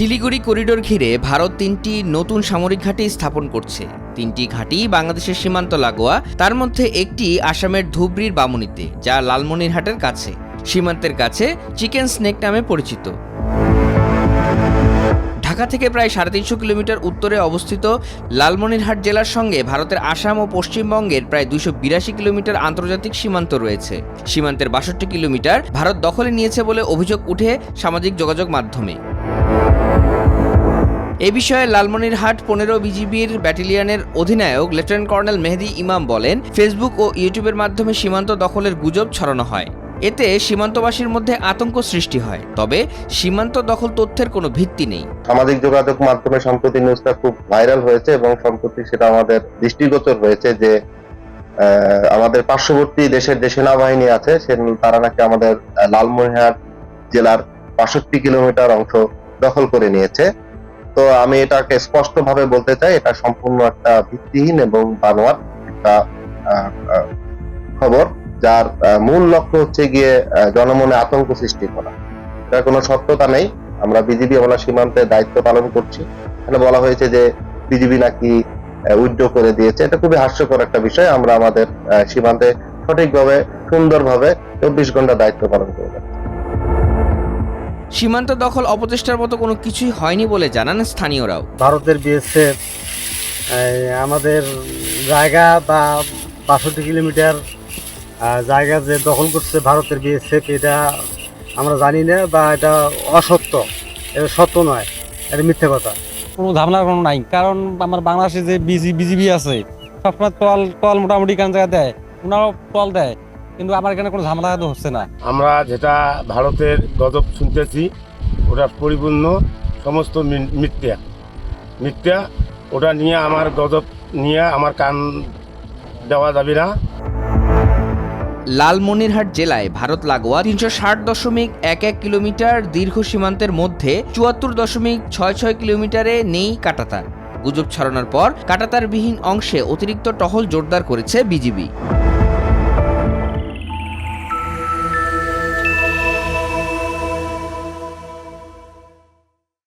Siliguri corridor ঘিরে ভারত তিনটি নতুন সামরিক ঘাঁটি স্থাপন করছে। তিনটি ঘাঁটি বাংলাদেশের সীমান্ত লাগোয়া, তার মধ্যে একটি আসামের ধুবড়ির বামুনিতে, যা লালমনিরহাটের কাছে। সীমান্তের কাছে চিকেন স্নেক নামে পরিচিত। ঢাকা থেকে প্রায় সাড়ে তিনশো কিলোমিটার উত্তরে অবস্থিত লালমনিরহাট জেলার সঙ্গে ভারতের আসাম ও পশ্চিমবঙ্গের প্রায় দুশো বিরাশি কিলোমিটার আন্তর্জাতিক সীমান্ত রয়েছে। সীমান্তের বাষট্টি কিলোমিটার ভারত দখলে নিয়েছে বলে অভিযোগ উঠে সামাজিক যোগাযোগ মাধ্যমে। এ বিষয়ে লালমনিরহাট পনেরো বিজিবির ব্যাটালিয়নের অধিনায়ক লেফটেন্যান্ট কর্নেল মেহেদি ইমাম বলেন ফেসবুক ও ইউটিউবের মাধ্যমে সীমান্ত দখলের গুজব ছড়ানো হয়। এতে সীমান্তবাসীর মধ্যে আতঙ্ক সৃষ্টি হয়। তবে সীমান্ত দখল তথ্যের কোনো ভিত্তি নেই। সামাজিক যোগাযোগ মাধ্যমে সম্প্রতি নিউজটা খুব ভাইরাল হয়েছে এবং সম্প্রতি সেটা আমাদের দৃষ্টিগোচর হয়েছে যে আমাদের পার্শ্ববর্তী দেশের যে সেনাবাহিনী আছে সে তারা নাকি আমাদের আহ, লালমনিরহাট জেলার বাষট্টি কিলোমিটার অংশ দখল করে নিয়েছে। তো আমি এটাকে স্পষ্টভাবে বলতে চাই, এটা সম্পূর্ণ একটা ভিত্তিহীন এবং বানোয়ার একটা খবর, যার মূল লক্ষ্য হচ্ছে গিয়ে জনমনে আতঙ্ক সৃষ্টি করা। এটা কোনো সত্যতা নেই। আমরা বিজিবি আমরা সীমান্তে দায়িত্ব পালন করছি। এখানে বলা হয়েছে যে বিজিবি নাকি উইথড্র করে দিয়েছে। এটা খুবই হাস্যকর একটা বিষয়। আমরা আমাদের সীমান্তে সঠিকভাবে, সুন্দরভাবে চব্বিশ ঘণ্টা দায়িত্ব পালন করব। সীমান্ত দখল অপচেষ্টার মতো কোনো কিছুই হয়নি বলে জানান স্থানীয়রাও। ভারতের বিএসএফ আমাদের জায়গা বা বাষট্টি কিলোমিটার জায়গা যে দখল করছে ভারতের বিএসএফ এটা আমরা জানি না বা এটা অসত্য। এটা সত্য নয় এটা মিথ্যে কথা। কোনো ঝামেলার কোনো নাই কারণ আমার বাংলাদেশে যে বিজি বিজিবি আছে সবসময় তল তল মোটামুটি কান জায়গা দেয় ওনারাও তল দেয়। কিন্তু আমার এখানে কোনো ঝামেলা তো হচ্ছে না। আমরা যেটা ভারতের গজব শুনতেছি ওটা পরিপূর্ণ সমস্ত মিথ্যা। মিথ্যা ওটা নিয়ে আমার গজব নিয়ে আমার কান দেওয়া যাবে না। লালমনিরহাট জেলায় ভারত লাগোয়া তিনশো ষাট দশমিক এক এক কিলোমিটার দীর্ঘ সীমান্তের মধ্যে চুয়াত্তর দশমিক ছয় ছয় কিলোমিটারে নেই কাটাতার। গুজব ছড়ানোর পর কাটাতারবিহীন অংশে অতিরিক্ত টহল জোরদার করেছে বিজিবি।